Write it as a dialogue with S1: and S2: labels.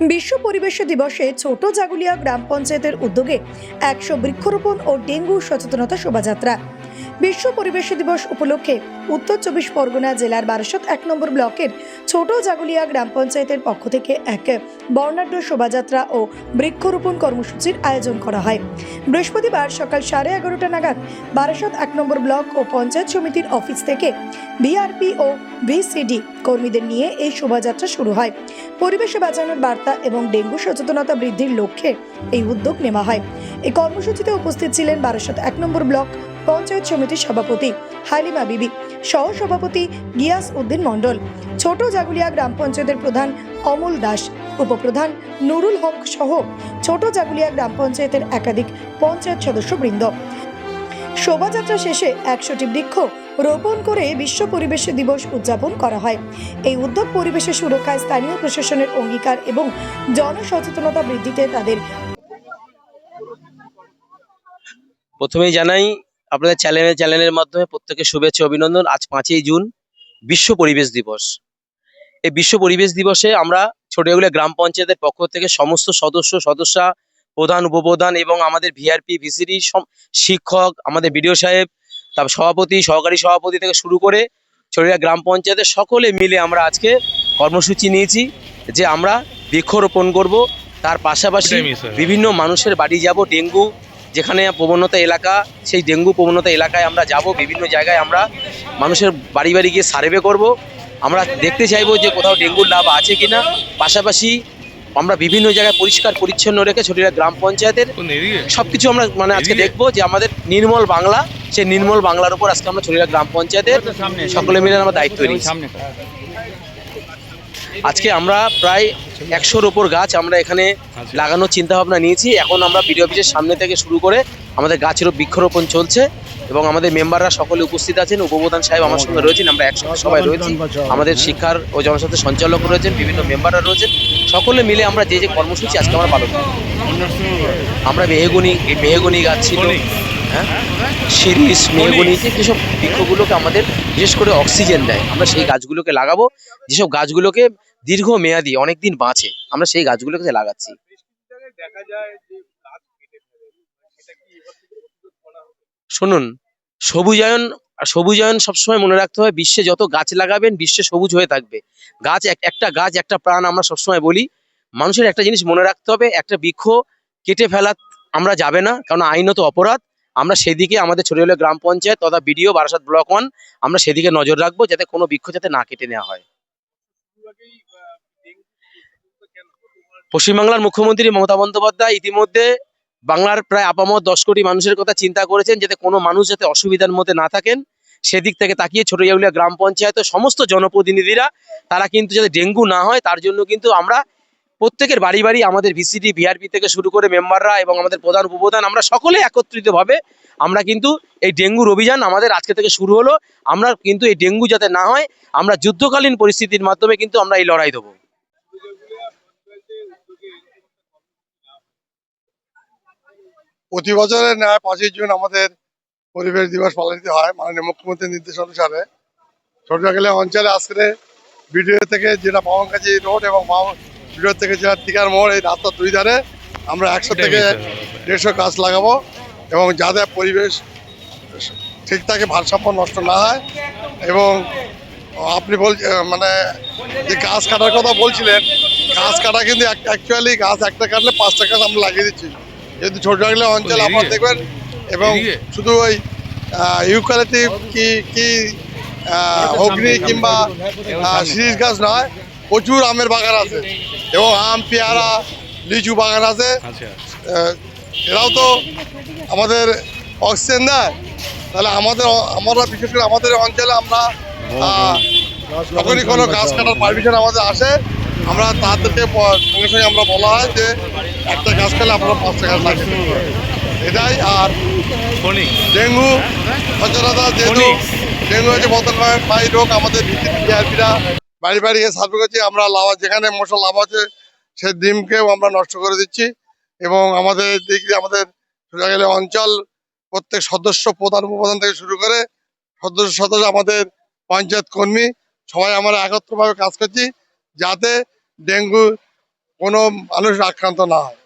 S1: বিশ্ব পরিবেশ দিবসে ছোট জাগুলিয়া গ্রাম পঞ্চায়েতের উদ্যোগে একশো বৃক্ষরোপণ ও ডেঙ্গু সচেতনতা শোভাযাত্রা। বিশ্ব পরিবেশ দিবস উপলক্ষে উত্তর চব্বিশ পরগনা জেলার বারাসত এক নম্বর ব্লকের ছোট জাগুলিয়া গ্রাম পঞ্চায়েতের পক্ষ থেকে এক বর্ণাঢ্য শোভাযাত্রা ও বৃক্ষরোপণ কর্মসূচির আয়োজন করা হয়। বৃহস্পতিবার সকাল সাড়ে এগারোটা নাগাদ বারাসত এক নম্বর ব্লক ও পঞ্চায়েত সমিতির অফিস থেকে বিআরপি ও ভিসিডি কর্মীদের নিয়ে এই শোভাযাত্রা শুরু হয়। পরিবেশে বাঁচানোর বার্তা এবং ডেঙ্গু সচেতনতা বৃদ্ধির লক্ষ্যে এই উদ্যোগ নেওয়া হয়। এই কর্মসূচিতে উপস্থিত ছিলেন বারাসত এক নম্বর ব্লক পঞ্চায়েত সমিতির সভাপতি হালিমা বিবি সহ সভাপতি গিয়াস উদ্দিন মণ্ডল, ছোট জাগুলিয়া গ্রাম পঞ্চায়েতের প্রধান অমল দাস, উপপ্রধান নুরুল হক সহ ছোট জাগুলিয়া গ্রাম পঞ্চায়েতের একাধিক পঞ্চায়েত সদস্যবৃন্দ। শোভাযাত্রা শেষে একশোটি বৃক্ষ রোপণ করে বিশ্ব পরিবেশ দিবস উদযাপন করা হয়। এই উদ্যোগ পরিবেশের সুরক্ষায় স্থানীয় প্রশাসনের অঙ্গীকার এবং জনসচেতনতা বৃদ্ধিতে তাদের
S2: প্রথমেই জানাই আপনাদের চ্যানেলের চ্যানেলের মাধ্যমে প্রত্যেকে শুভেচ্ছা অভিনন্দন। আজ পাঁচই জুন বিশ্ব পরিবেশ দিবস। এই বিশ্ব পরিবেশ দিবসে আমরা ছোটগুলো গ্রাম পঞ্চায়েতের পক্ষ থেকে সমস্ত সদস্য সদস্যা প্রধান উপপ্রধান এবং আমাদের ভিআরপি ভিসিডি শিক্ষক আমাদের বিডিও সাহেব তারপর সভাপতি সহকারী সভাপতি থেকে শুরু করে ছড়িয়া গ্রাম পঞ্চায়েতের সকলে মিলে আমরা আজকে কর্মসূচি নিয়েছি যে আমরা বৃক্ষরোপণ করব। তার পাশাপাশি। বিভিন্ন মানুষের বাড়ি যাব ডেঙ্গু যেখানে প্রবণতা এলাকা সেই ডেঙ্গু প্রবণতা এলাকায় আমরা যাব বিভিন্ন জায়গায় আমরা মানুষের বাড়ি বাড়ি গিয়ে সার্ভে করব। আমরা দেখতে চাইব যে কোথাও ডেঙ্গুর লাভ আছে কিনা। পাশাপাশি আমরা বিভিন্ন জায়গায় পরিষ্কার পরিচ্ছন্ন রেখে ছোটিরা গ্রাম পঞ্চায়েতের
S3: সব
S2: কিছু আমরা মানে আজকে? দেখব যে আমাদের নির্মল বাংলা সেই নির্মল বাংলার উপর আজকে আমরা ছড়িয়া গ্রাম পঞ্চায়েতের সকলে মিলে আমরা দায়িত্ব নিয়েছি আজকে আমরা প্রায় একশোর ওপর গাছ আমরা এখানে। লাগানোর চিন্তা ভাবনা নিয়েছি। এখন আমরা বিডিও অফিসের সামনে থেকে শুরু করে আমাদের গাছেরও বৃক্ষরোপণ চলছে এবং আমাদের মেম্বাররা সকলে উপস্থিত আছেন। উপপ্রধান সাহেব আমার সঙ্গে রয়েছেন, আমরা একসঙ্গে সবাই রয়েছি। আমাদের শিক্ষার ও জনস্বাস্থ্য সঞ্চালক রয়েছেন, বিভিন্ন মেম্বাররা রয়েছেন। সকলে মিলে আমরা যে যে কর্মসূচি আজকে আমরা পালন করি আমরা মেহেগুনি মেহগুনি গাছ ছিল হ্যাঁ? যে যেসব বৃক্ষগুলোকে আমাদের বিশেষ করে অক্সিজেন দেয়, আমরা সেই গাছগুলোকে লাগাবো। যেসব গাছগুলোকে দীর্ঘ মেয়াদি অনেক দিন বাঁচে। আমরা সেই গাছগুলোকে লাগাচ্ছি। শুনুন, সবুজায়ন আর সবুজায়ন সবসময় মনে রাখতে হয়, বিশ্বে যত গাছ লাগাবেন, বিশ্বে সবুজ হয়ে থাকবে। গাছ এক- একটা গাছ, একটা প্রাণ আমরা সবসময় বলি। মানুষের একটা জিনিস মনে রাখতে হবে, একটা বৃক্ষ কেটে ফেলা আমরা যাবে না, কারণ আইনত অপরাধ। আমরা সেদিকে আমাদের ছোটবেলা গ্রাম পঞ্চায়েত তথা বিডিও বারাসাত ব্লক ওয়ান, আমরা সেদিকে নজর রাখব, যাতে কোনো বৃক্ষ যাতে না কেটে নেওয়া হয়। পশ্চিমবাংলার মুখ্যমন্ত্রী মমতা বন্দ্যোপাধ্যায় ইতিমধ্যে বাংলার প্রায় আপামত দশ কোটি মানুষের কথা চিন্তা করেছেন, যাতে কোনো মানুষ যাতে অসুবিধার মধ্যে না থাকেন। সেদিক থেকে তাকিয়ে ছোট জাগুলিয়া গ্রাম পঞ্চায়েতের সমস্ত জনপ্রতিনিধিরা, তারা কিন্তু যাতে ডেঙ্গু না হয়, তার জন্য কিন্তু আমরা প্রত্যেকের বাড়ি বাড়ি আমাদের ভিসিডি, ভিআরপি থেকে শুরু করে মেম্বাররা এবং আমাদের প্রধান উপপ্রধান, আমরা সকলে একত্রিতভাবে আমরা কিন্তু এই ডেঙ্গুর অভিযান আমাদের আজকে থেকে শুরু হলো। আমরা কিন্তু এই ডেঙ্গু যাতে না হয়, আমরা যুদ্ধকালীন পরিস্থিতির মাধ্যমে কিন্তু আমরা এই লড়াই দেবো।
S4: প্রতি বছরের ন্যায় পাঁচই জুন আমাদের পরিবেশ দিবস পালিত হয় মাননীয় মুখ্যমন্ত্রীর নির্দেশ অনুসারে। ছোটগেলে অঞ্চলে আজকে বিডিও থেকে যেটা পাওয়ানকাজি রোড এবং বিডিও থেকে যেটা টিকার মোড় এই রাস্তার দুই ধারে আমরা একশো থেকে দেড়শো গাছ লাগাবো এবং যাতে পরিবেশ ঠিক থাকে ভারসাম্য নষ্ট না হয় এবং আপনি বল মানে যে গাছ কাটার কথা বলছিলেন গাছ কাটা কিন্তু অ্যাকচুয়ালি গাছ একটা কাটলে পাঁচটা গাছ আমরা লাগিয়ে দিচ্ছি। কিন্তু ছোট রাখলে অঞ্চল? আপনার দেখবেন এবং শুধু ওই ইউক্যালিপটিভ কি কি অগ্নি কিংবা শিরিষ গাছ নয় প্রচুর আমের বাগান আছে। এবং আম পেয়ারা লিচু বাগান আছে।
S3: আচ্ছা।
S4: এরাও তো আমাদের অক্সিজেন দেয়। তাহলে আমাদের আমরা বিশেষ করে আমাদের অঞ্চলে আমরা যখনই কোনো গাছ কাটার পারমিশন আমাদের আসে আমরা তাদেরকে সঙ্গে সঙ্গে আমরা বলা হয় যে একটা গাছ খেলে আপনারা পাঁচটা গাছ লাগিয়ে এটাই আর ডেঙ্গু সচরাচর যেহেতু ডেঙ্গু হচ্ছে বতনবাহী রোগ আমাদের বিআরপিরা বাড়ি বাড়ি গিয়ে সার্ভে করছি। আমরা লাভ যেখানে মশা লাভ আছে সে ডিমকেও আমরা নষ্ট করে দিচ্ছি। এবং আমাদের দিক আমাদের সোজা গেলে অঞ্চল প্রত্যেক সদস্য প্রধান উপপ্রধান থেকে শুরু করে সদস্য সদস্য আমাদের পঞ্চায়েত কর্মী সবাই আমরা একত্রভাবে কাজ করছি যাতে ডেঙ্গু কোনো মানুষ আক্রান্ত না হয়।